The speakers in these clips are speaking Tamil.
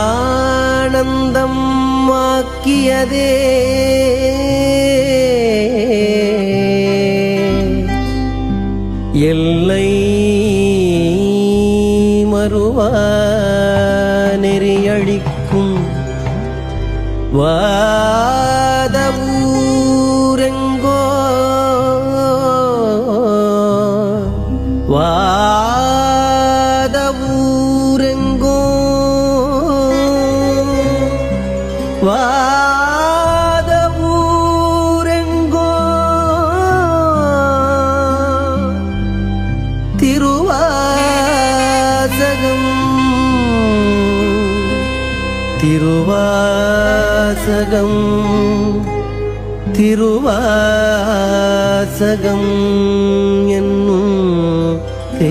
ஆனந்தம் ஆக்கியதே எல்லை மறுவா நெறியழிக்கும் வாத ஊரெங்கோ திருவாசகம் திருவாசகம் என்னும் தே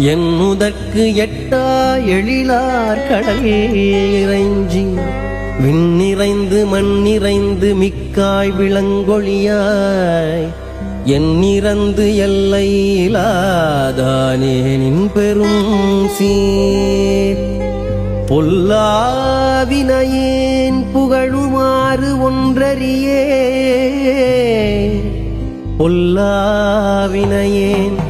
வந்தெய்தி என்னுதற்கு எட்டா எழிலார் கடல் இறைஞ்சி. விண்ணிறைந்து மண்ணிறைந்து மிக்காய் விளங்கொழியாய் எண்ணிறந்து எல்லை நின் பெரும் சீர். பொல்லாவினையேன் புகழுமாறு ஒன்றறியே. பொல்லாவினையேன்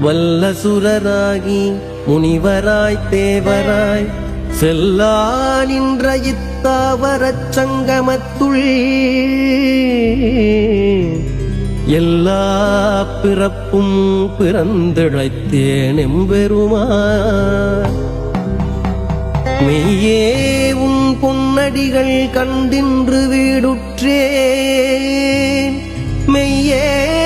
வல்ல சுரராகி முனிவராய் தேவராய் செல்லா நின்ற இத்தாவரச் சங்கமத்துள். எல்லா பிறப்பும் பிறந்திழைத்தேன் எம்பெருமான். மெய்யே உன் பொன்னடிகள் கண்டின்று வீடுற்றேன். மெய்யே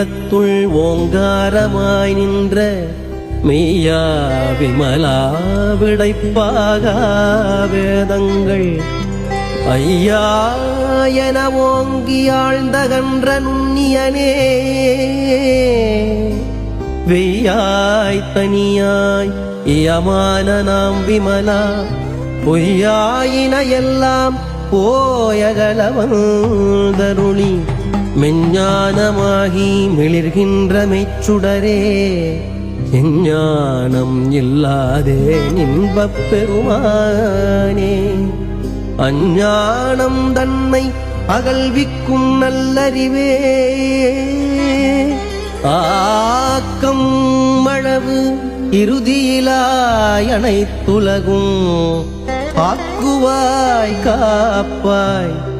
உள்ளத்துள் ஓங்காரமாய் நின்ற மெய்யா விமலா விடைப்பாக வேதங்கள். ஐயா என ஓங்கி ஆழ்ந்தகன்ற நுண்ணியனே வெய்யாய் தனியாய் இயமான நாம் விமலா பொய்யாயின எல்லாம் போயகலவன் போயகலவந்தருளி. மெஞ்ஞானமாகி மிளிர்கின்ற மெச்சுடரே எஞ்ஞானம் இல்லாதே இன்பப் பெருமானே. அஞ்ஞானம் தன்னை அகழ்விக்கும் நல்லறிவே ஆக்கம் அளவு இறுதியிலாய் அனைத்துலகும் ஆக்குவாய் காப்பாய்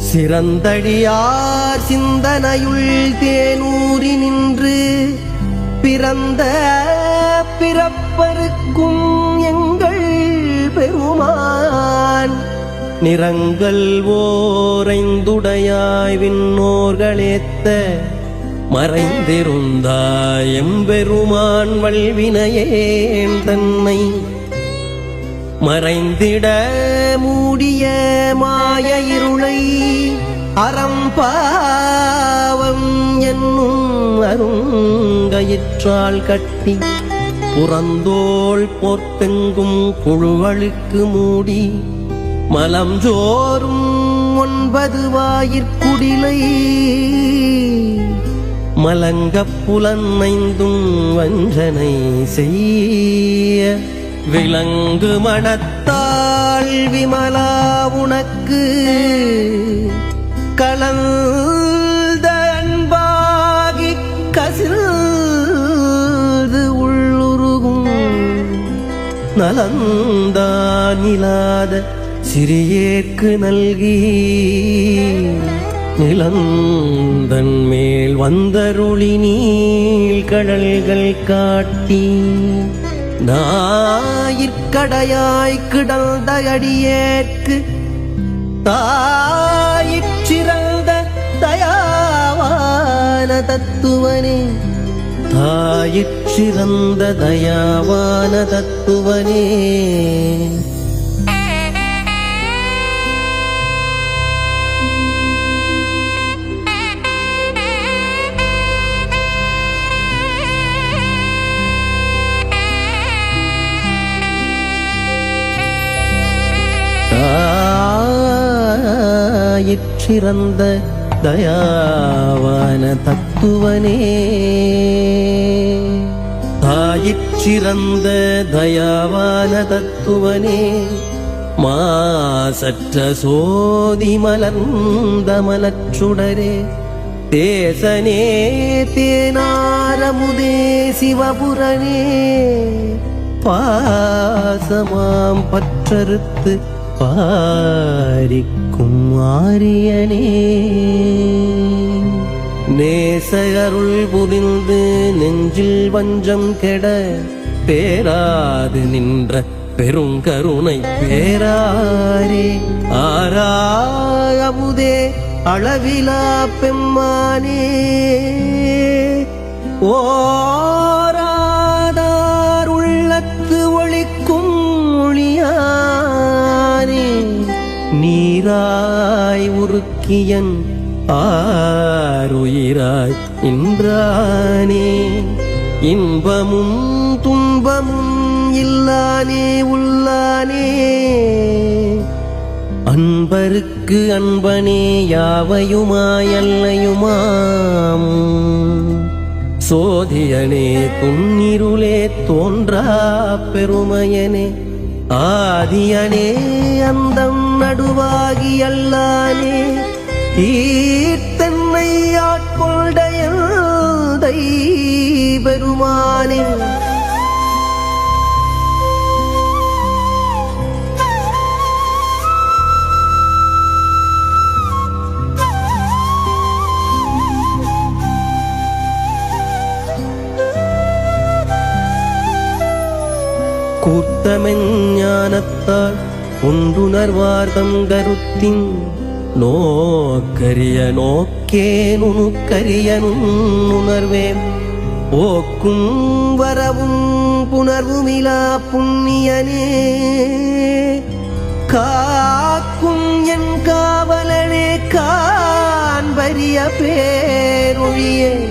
சிறந்தழியார் சிந்தனையுள் தேனூறி நின்று பிறந்த பிறப்பருக்கும் எங்கள் பெருமான். நிறங்கள் ஓரைந்துடையாய் விண்ணோர்களேத்த மறைந்திருந்தாய் எம்பெருமான் வல்வினையேன் தன்னை மறைந்திட மூடிய மாய இருளை அறம்பாவம் என்னும் அருங்கயிற்றால் கட்டி புறந்தோள் போர்த்தெங்கும் புழுவழுக்கு மூடி மலம் ஜோறும் ஒன்பது வாயிற்குடிலை மலங்கப் புலனைந்தும் வஞ்சனை செய்ய விலங்கு மனத்தாள் விமலா உனக்கு. கலந்த அன்பாகி கசிந்து உள்ளுருகும். நலந்தானிலாத சிறியேற்கு நல்கி. நிலந்தன் மேல் வந்தருளி நீள் கடல்கள் காட்டி. நாயிற்கடையாய் கிடந்த அடியேற்கு தாயிற்றிறந்த தயாவான தத்துவனே. தாயிற்றிறந்த தயாவான தத்துவனே. தாயிற்றிறந்த தயாவான தத்துவனே தாயிற்றிறந்த தயாவான தத்துவனே மாசற்ற சோதி மலர்ந்த மலச்சுடரே தேசனே தேனாரமுதே சிவபுரனே பாசமாம் பற்றறுத்து பாரிக்கும் ஆரியனே. நேசகருள் புதிந்து நெஞ்சில் வஞ்சம் கெட பேராது நின்ற பெருங்கருணை பேராரே. ஆராயமுதே அளவிலா பெம்மானே. ஓ நீராய் உருக்கியன் ஆருயிராய் இன்றானே இன்பமும் துன்பமும் இல்லானே உள்ளானே. அன்பருக்கு அன்பனே யாவையுமாயல்லையுமாம் சோதியனே துன்னிருளே தோன்றா பெருமையனே. ஆதியனே அந்தம் நடுவாகி அல்லானே ஈத்தன்னை ஆட்கொண்டைய பெருமானே. ஞானத்தால் உண்டுணர்வார்தம் கருத்தின் நோக்கரிய நோக்கே நுணுக்கரிய நுண்ணுணர்வேன். போக்கும் வரவும் புணர்வுமிலா புண்ணியனே. காக்கும் என் காவலனே காண்பரிய பேரொழியே.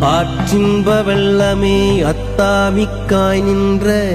ஆற்றின்ப வெள்ளமே அத்தாமிக்காய் நின்ற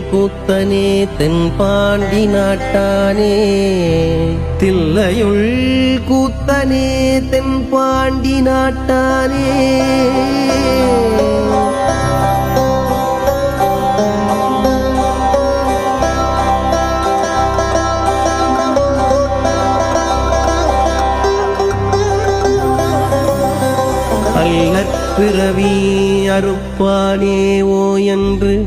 கூத்தனே தென்பாண்டி நாட்டானே. தில்லையுள் கூத்தனே தென்பாண்டி நாட்டானே. அல்லற் பிறவி அறுப்பானே ஓ என்று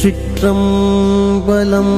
சிற்றம்பலம்.